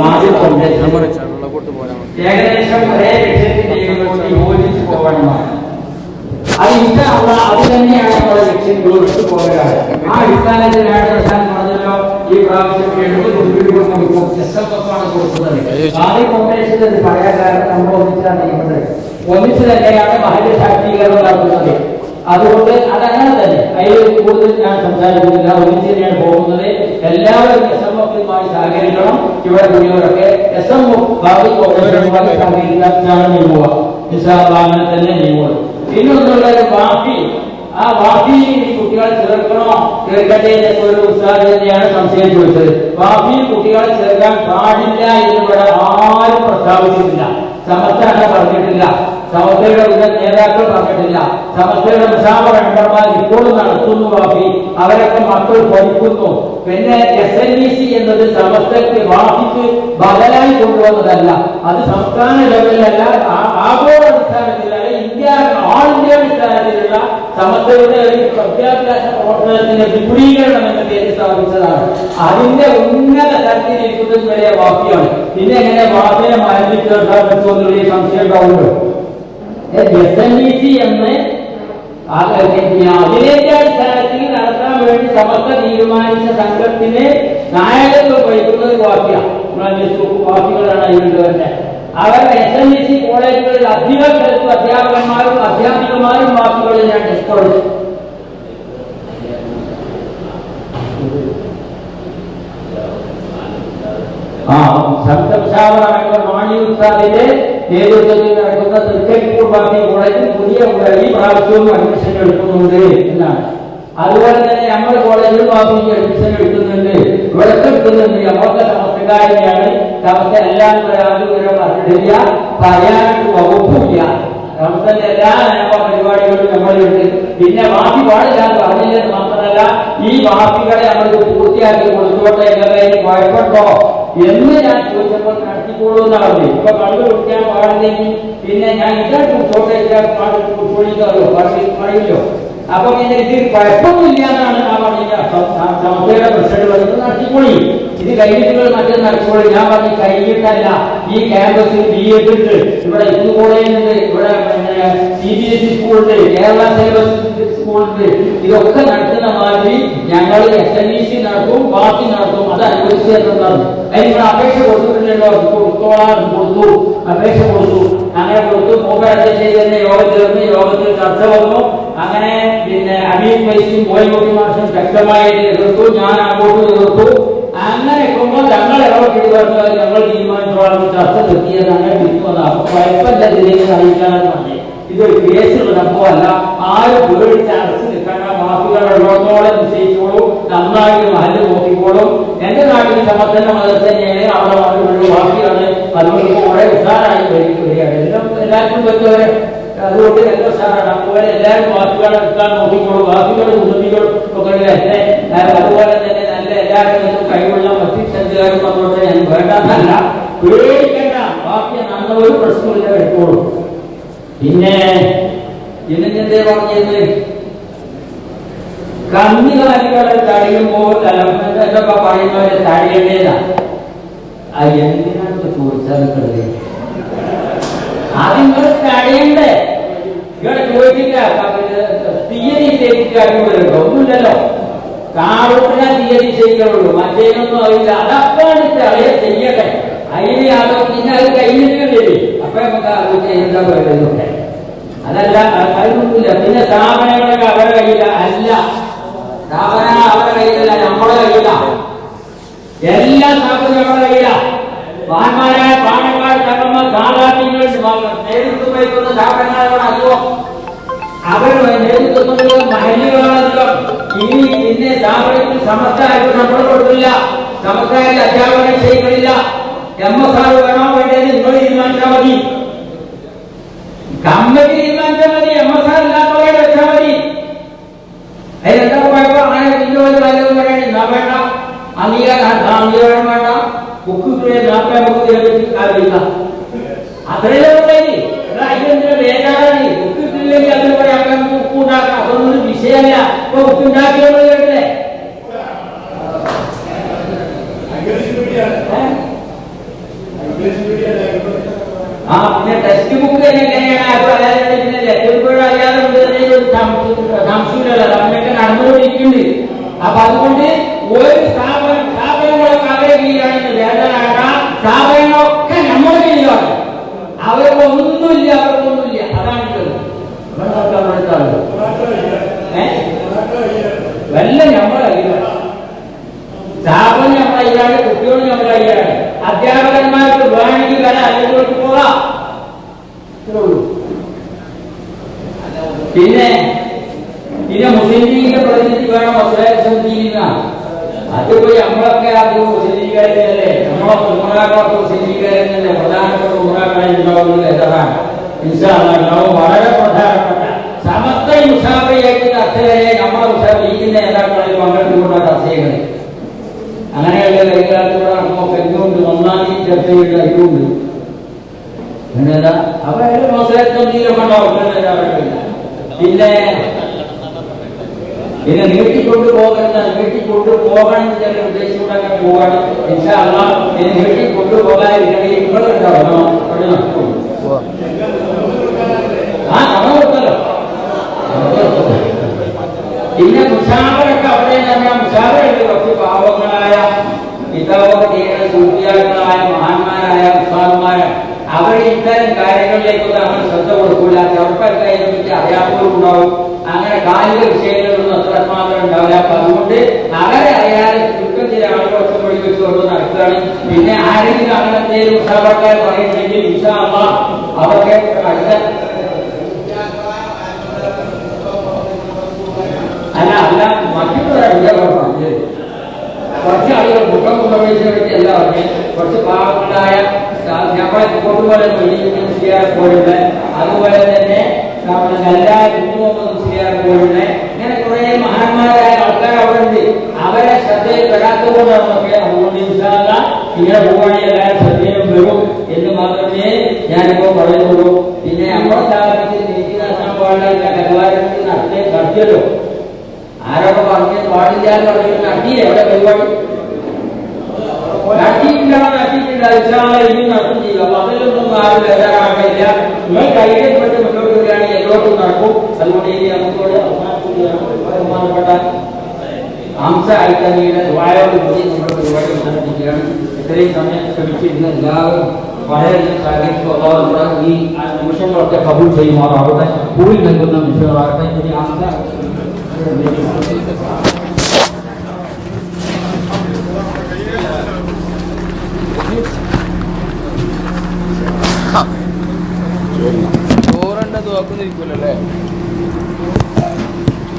പോരാ ഏകദേശം ഒരേ ലക്ഷ്യത്തിലേക്ക് യോജിച്ചു പോകണമാണ് അത് ഇൻഷാള്ള അത് തന്നെയാണ് നമ്മുടെ ലക്ഷ്യം. യോജിച്ചു പോകലാണ് ആ അടിസ്ഥാനത്തിലാണ് പ്രധാൻ പറഞ്ഞല്ലോ ഈ പ്രാവശ്യം എഴുപത് രൂപ കൊടുക്കും. എസ് എഫ് എഫ് ആണ് കൊടുക്കുന്നത് ആദ്യ എന്ന് പറയാൻ കാരണം നമ്മൾ ഒന്നിച്ചാണ് ചെയ്യുന്നത് ഒന്നിച്ച് തന്നെയാണ് മഹല്യ ശാക്തീകരണം നടത്തുന്നത്. അതുകൊണ്ട് അത് അങ്ങനെ തന്നെ. അതിൽ കൂടുതൽ ഞാൻ സംസാരിക്കുന്നില്ല. ഒന്നിച്ച് തന്നെയാണ് പോകുന്നത്. എല്ലാവരും എസ് എം എഫുമായി സഹകരിക്കണം. ഇവിടെ കൂടിയവരൊക്കെ എസ് എം എഫ് ഭാവി കോൺഗ്രസുമായി സഹകരിക്കാനാണ് നിസ്സാബ് അങ്ങനെ തന്നെ നീങ്ങുള്ളൂ പിന്നൊന്നുള്ളത് ബാക്കി ആ ഈ കുട്ടികളെ ചേർക്കണോ? ചേർക്കട്ടെ എന്നൊക്കെ ഒരു ഉത്സാഹം തന്നെയാണ് സംശയം ചോദിച്ചത്. ബാക്കി കുട്ടികളെ ചേർക്കാൻ പാടില്ല എന്ന് ഇവിടെ ആരും പ്രസ്താവിച്ചിട്ടില്ല. സമസ്ത പറഞ്ഞിട്ടില്ല. സമസ്തയുടെ നേതാക്കൾ പറഞ്ഞിട്ടില്ല. സമസ്തയുടെ മുസാമ മെമ്പർമാർ ഇപ്പോഴും നടത്തുന്നു ബാക്കി അവരൊക്കെ മക്കൾ പഠിക്കുന്നു പിന്നെ എസ് എൻ ഇ സി എന്നത് സമസ്തക്ക് ബാക്കിക്ക് ബദലായി കൊണ്ടുവന്നതല്ല. അത് സംസ്ഥാന ലെവലിലല്ല ആഗോള അടിസ്ഥാനത്തിലല്ല ഇന്ത്യ ഓൾ ഇന്ത്യ അടിസ്ഥാനത്തിലുള്ള സമസ്തയുടെ ഒരു വിദ്യാഭ്യാസ പ്രവർത്തനത്തിന്റെ വിപുലീകരണം എന്ന പേര് സ്ഥാപിച്ചതാണ്. അതിന്റെ ഉന്നത തരത്തിലിരിക്കുന്നത് വരെ വാക്കിയാണ്. പിന്നെ എങ്ങനെ വാക്കിനെ മാറ്റി ചേർക്കാൻ സംശയം ഉണ്ടാവുമല്ലോ. എസ് എൻ ഇ സി എന്ന് ആ- അഖിലേന്ത്യാ അടിസ്ഥാനത്തിൽ നടത്താൻ വേണ്ടി സമസ്ത തീരുമാനിച്ച സംഘത്തിന് നായകത്വം വഹിക്കുന്ന ഒരു വാക്യാണ് വാക്കുകളാണ് അതിലുള്ളവരുടെ അവർ എസ് എൻ ഇ സി കോളേജുകളിൽ അധിക സ്ഥലത്തും അധ്യാപകന്മാരും അധ്യാപികമാരും വാക്കുകളിൽ ഞാൻ ഡിസ്കോളേജ് ആ സംഘർഷാവറ മാണി ഉസ്താദിന്റെ നേതൃത്വത്തിൽ നടക്കുന്ന തൃക്കരിപ്പൂർ കോളേജിൽ പുതിയ ഈ പ്രാവശ്യവും അഡ്മിഷൻ എടുക്കുന്നുണ്ട്. എന്നാണ് അതുപോലെ തന്നെ നമ്മുടെ കോളേജിൽ ബാബിക്ക് അഡ്മിഷൻ എടുക്കുന്നുണ്ട് ഇവിടെ എടുക്കുന്നുണ്ട് നമ്മളൊക്കെ സമസ്തകാരിയാണ് സമസ്ത എല്ലാം യാതൊരു പറഞ്ഞിട്ടില്ല പറയാനായിട്ട് വകുപ്പില്ല സമസ്തന്റെ എല്ലാ പരിപാടികളും നമ്മളുണ്ട് പിന്നെ ബാക്കി പാടില്ല പറഞ്ഞില്ലെന്ന് മാത്രമല്ല ഈ ബാക്കികളെ നമ്മൾ പൂർത്തിയാക്കി കൊടുത്തോട്ടെ എന്നതിന് കുഴപ്പമുണ്ടോ എന്ന് ഞാൻ ചോദിച്ചപ്പോൾ നടത്തിക്കോളൂ എന്നാണ് ഇപ്പൊ കണ്ടു കുടിക്കാൻ പാടില്ലെങ്കിൽ പിന്നെ ഞാൻ ഇതായിട്ട് ഫോട്ടോ ഇതാ പാടി കുടിച്ചോളിക്കാറോ പാടി പറയില്ലോ. അപ്പൊ ഇതിന്റെ ഇതിൽ കുഴപ്പമൊന്നുമില്ല എന്നാണ് ആ പറഞ്ഞ സമസ്തയുടെ പ്രസിഡന്റ് പറയുന്നത് നടത്തിക്കോളി. ഇത് കഴിഞ്ഞിട്ടുള്ള മറ്റൊന്ന് നടത്തിക്കോളി. ഞാൻ പറഞ്ഞു കഴിഞ്ഞിട്ടല്ല. ഈ ക്യാമ്പസിൽ ബി എഡ് ഉണ്ട്. ഇവിടെ ഇന്ന് കോളേജ് ഇവിടെ സി ബി എസ് ഇ സ്കൂളുണ്ട് കേരള സിലബസ് സ്കൂളുണ്ട് ഇതൊക്കെ നടത്തുന്ന മാതിരി ഞങ്ങൾ എസ് എൻ ഇ സി നടത്തും പാർട്ടി നടത്തും. അത് അനുവദിച്ചു തരുന്നതാണ് അതിന് നിങ്ങൾ അപേക്ഷ കൊടുത്തിട്ടില്ലല്ലോ ഇത് കൊടുത്തു. അപേക്ഷ കൊടുത്തു. അങ്ങനെ കൊടുത്തു. മൂപ്പർ അധ്യക്ഷയിൽ തന്നെ യോഗം ചേർന്ന് യോഗത്തിൽ ചർച്ച വന്നു. അങ്ങനെ പിന്നെ അമീൻ പൈസയും ബോയ്മൊഴി മാഷും ശക്തമായി എതിർത്തു ഞാൻ അങ്ങോട്ട് എതിർത്തു. അങ്ങനെ ഇരിക്കുമ്പോൾ ഞങ്ങൾ ഇടപെട്ടിട്ട് ഞങ്ങൾ തീരുമാനിച്ചോളം ചർച്ച നിർത്തിയത് അങ്ങനെ കുഴപ്പമില്ല ഇതിലേക്ക് അറിയിക്കാനെന്ന് ഇതൊരു കേസുള്ള സംഭവമല്ല. ആരും പേടിച്ച് അടച്ചു നിൽക്കേണ്ട. മാഫികളുള്ളത്തോളം നിശ്ചയിച്ചോളൂ. നന്നായിട്ട് മഹൽ നോക്കിക്കോളും. എന്റെ നാട്ടിൽ സമർത്ഥന മതം തന്നെയാണ് അവിടെ വാക്കിയാണ്. അതുകൊണ്ട് കുറെ ഉഷാറായി വരിക- വരികയാണ്. എല്ലാം എല്ലാവർക്കും അതുകൊണ്ട് എല്ലാം ഉഷാറാണ് അതുപോലെ എല്ലാവരും വാക്കുകളെ എടുക്കാൻ നോക്കിക്കോളൂ വാക്കുകളും ഉന്നതികളും ഒക്കെ അല്ലേ അതുപോലെ തന്നെ നല്ല എല്ലാവരും കഴിവുള്ള മറ്റു ചന്തുകാരും വന്നോട്ടെ ഞാൻ വേണ്ടെന്നല്ല പേടിക്കണ്ട ബാക്കി നന്ന ഒരു പ്രശ്നമില്ല എടുത്തോളൂ പിന്നെ ഇതിനെന്തേ പറഞ്ഞത് കന്നുകാലികളെ തടയുമ്പോൾ എന്തൊക്കെ പറയുന്നവരെ തടയേണ്ടതാ അത് എന്തിനാണ് ചോദിച്ചാൽ അത് നിങ്ങൾ തടയണ്ടേ ചോദിച്ചില്ല തീയതി ഒന്നുമില്ലല്ലോ. കാറൂട്ടിനെ തീയതി നിശ്ചയിക്കുള്ളൂ മറ്റേനൊന്നും അറിയില്ല. അതപ്പാണ് അറിയാൻ ചെയ്യട്ടെ. അതിന് അതോ പിന്നെ അത് കഴിഞ്ഞിട്ടില്ലേ അപ്പൊ നമുക്ക് ആലോചിച്ച് എന്താ പറയുന്നതൊക്കെ അതല്ല അതൊന്നുമില്ല പിന്നെ സ്ഥാപനങ്ങളൊക്കെ അവരുടെ കയ്യില? അല്ല. സ്ഥാപന അവരുടെ കയ്യിലല്ല നമ്മുടെ കയ്യില. എല്ലാ സ്ഥാപനവും നമ്മുടെ കയ്യില. മഹാന്മാരായ പാണക്കാർ തങ്ങന്മാർ സാധാരണ നേതൃത്വം അവർ നേതൃത്വം നൽകുന്ന മഹല്യകളധികം ഇനി ഇന്ന് സ്ഥാപനത്തിൽ സമസ്തമായിട്ട് നമ്മൾ കൊടുക്കില്ല സമസ്തമായിട്ട് അധ്യാപനം ചെയ്യപ്പെടില്ല. എം എസ് ആർ വേണോ വേണ്ടത് നിങ്ങൾ തീരുമാനിച്ചാൽ മതി. കമ്പനി തീരുമാനിച്ചാൽ മതി. എം എസ് ആർ ഇല്ലാത്തവരെ വെച്ചാൽ മതി. അതിനെന്താ കുഴപ്പം? അങ്ങനെ ഇന്നോട് നല്ലത് പറയണേ. എന്നാ വേണ്ട? അംഗീകാരം അംഗീകാരം വേണ്ട ബുക്ക് കിട്ടില്ലെങ്കിൽ അതിന് പറയാം നമുക്ക് ബുക്ക് ഉണ്ടാക്കാം അതൊന്നും ഒരു വിഷയമല്ല ഇപ്പൊ ബുക്ക് ഉണ്ടാക്കിയോളൂ കേട്ടില്ലേ ഏ? ആ പിന്നെ ടെക്സ്റ്റ് ബുക്ക് എങ്ങനെയാണ് അത് അതായത് പിന്നെ ലഭ്യപ്പോഴും അറിയാതെ ഉണ്ട് എന്നതിൽ ഒരു സംശയം- സംശയമില്ലല്ലോ നമ്മളൊക്കെ നടന്നുകൊണ്ടിരിക്കുന്നുണ്ട് അപ്പൊ അതുകൊണ്ട് ഒരു സ്ഥാപനം സ്ഥാപനങ്ങളൊക്കെ അവരെ കീഴിലാണെന്ന് വേദനാകാം സ്ഥാപനങ്ങളൊക്കെ നമ്മുടെ കീഴിലാണ് അവർക്കൊന്നുമില്ല അവർക്കൊന്നുമില്ല അതാണ്? വല്ല നമ്മളെ സ്ഥാപനം നമ്മുടെ കയ്യിലാണ് കുട്ടികൾ നമ്മുടെ കയ്യിലാണ്. അധ്യാപകന്മാർക്ക് വേണമെങ്കിൽ വരാം അല്ലെങ്കിൽ പോകാം. പിന്നെ പിന്നെ മുസ്ലിം ലീഗിന്റെ പ്രതിനിധി വേണം അസ്ലാം ലീഗിന അത് പോയി നമ്മളൊക്കെ അത് മുസ്ലിം ലീഗായിരുന്നല്ലേ നമ്മളെ ഉമ്മറാക്കളൊക്കെ മുസ്ലിം ലീഗായിരുന്നല്ലേ പ്രധാനപ്പെട്ട ഉമ്മറാക്കളായി ഉണ്ടാവുന്നത് ഏതാണ് ഉണ്ടാവും. വളരെ പ്രധാനപ്പെട്ട. സമസ്ത മുഷാബിയായിട്ട് ചർച്ച വരെ നമ്മളെ മുഷാബ് ലീഗിന്റെ നേതാക്കളിൽ പങ്കെടുത്തുകൊണ്ടാണ് ചർച്ച ചെയ്യുന്നത്. അങ്ങനെയുള്ള കൈകാലത്തോടെ നമുക്ക് എന്തുകൊണ്ട് ഒന്നാം തീയതി ചർച്ചയുള്ള ഇതുണ്ട്. പിന്നെന്താ? അപ്പൊ അതിൽ മോശത്തൊന്നിലൊക്കെ ഉണ്ടാവും. പിന്നെ പിന്നെ നീട്ടിക്കൊണ്ടു പോകരുത് നീട്ടിക്കൊണ്ടു പോകണം എന്ന് ചില അങ്ങനെ പോകണം ഇൻഷാ അള്ളാഹ് ഇനി നീട്ടിക്കൊണ്ടു പോകാതിരിക്കണമെങ്കിൽ നിങ്ങളുണ്ടാവണം അവിടെ നടക്കും ആ കൊടുത്തല്ലോ പിന്നെ മുഷാവറൊക്കെ അവിടെ തന്നെ മുഷാവറുണ്ട് കുറച്ച് പാവങ്ങളായ പിതാവൊക്കെ ചെയ്യുന്ന സൂഫിയാക്കളായ മഹാന്മാരായ ഉസ്താദന്മാരെ അവർ ഇത്തരം കാര്യങ്ങളിലേക്കൊന്നും അങ്ങനെ ശ്രദ്ധ കൊടുക്കില്ല ചെറുപ്പമൊക്കെ അതിനെപ്പറ്റി അറിയാത്തവരുണ്ടാവും. അങ്ങനെ കാലിക വിഷയങ്ങളൊന്നും അത്ര മാത്രം ഉണ്ടാവില്ല. അപ്പൊ അതുകൊണ്ട് അവരെ അറിയാതെ ചുരുക്കം ചില ആളുകൾ ഒറ്റമൊഴി വെച്ചുകൊണ്ട് നടക്കുകയാണ്. പിന്നെ ആരെങ്കിലും അങ്ങനെ എന്തെങ്കിലും ഉത്സാഹക്കാർ പറയുന്നെങ്കിൽ ഉത്സാഹ അവർക്ക് അടുത്ത അല്ല അല്ല മറ്റുള്ളവരല്ല പറഞ്ഞത് കുറച്ച് ആളുകൾ മുഖം കൊണ്ടുപോയതിനെ പറ്റി എല്ലാം പറഞ്ഞത് കുറച്ച് പാവങ്ങളായ നമ്മളെ കൊണ്ടുപോലെ മുസ്ലിയാർ പോലുള്ള അതുപോലെ തന്നെ നമ്മുടെ എല്ലാ കുഞ്ഞുമുഹമ്മദ് ചെയ്യാൻ പോലുള്ള ഇങ്ങനെ കുറെ മഹാന്മാരായ ആൾക്കാർ അവിടെ ഉണ്ട് അവരെ ശ്രദ്ധയിൽ പെടാത്തതുകൊണ്ടാണ് നമുക്ക് അതുകൊണ്ട് ഇങ്ങനെ പോവുകയാണെങ്കിൽ എല്ലാവരും ശ്രദ്ധയിലും വരും എന്ന് മാത്രമേ ഞാനിപ്പോ പറയുന്നുള്ളൂ. പിന്നെ നമ്മുടെ സ്ഥാപനത്തിൽ നീതി നടത്താൻ പാടില്ല കരുവാരത്തിൽ നടത്തി നടത്തിയല്ലോ ആരൊക്കെ പറഞ്ഞു? പാടില്ല എന്ന് പറഞ്ഞിട്ട് നടത്തിയില്ലേ? എവിടെ പരിപാടി? നടത്തിയിട്ടില്ല നടത്തിയിട്ടില്ല. ഇനി നടത്തും ചെയ്യും. അപ്പൊ അതിലൊന്നും ആരും ബേജാറാക്കില്ല നിങ്ങൾ കൈകപ്പെട്ട് മുന്നോട്ട് വരികയാണെങ്കിൽ എല്ലാവർക്കും നടക്കും. അതുകൊണ്ട് ഇനി നമുക്കോട് അവസാനിക്കുകയാണ് ബഹുമാനപ്പെട്ട ഹംസ വായോട് കൂടി നമ്മുടെ പരിപാടി അവസാനിപ്പിക്കുകയാണ് ഇത്രയും സമയം ശ്രമിച്ചിരുന്ന എല്ലാവരും വളരെയധികം സഹകരിച്ചു അള്ളാഹു നമ്മുടെ ഈ ആ നിമിഷങ്ങളൊക്കെ കബൂൾ ചെയ്യുമാറാവട്ടെ കൂലി നൽകുന്ന നിമിഷങ്ങളാകട്ടെ ഇനി ഹംസ ചോറുണ്ടത് നോക്കുന്നിരിക്കൂലല്ലേ